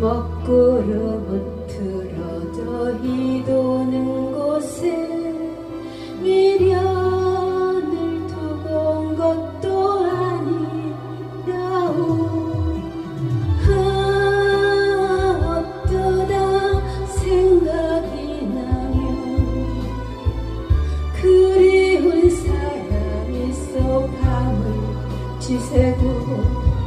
먹구름은 틀어져 이도는 곳에 미련을 두고 온 것도 아니라오. 아 어떠다 생각이 나면 그리운 사람 있어 밤을 지새고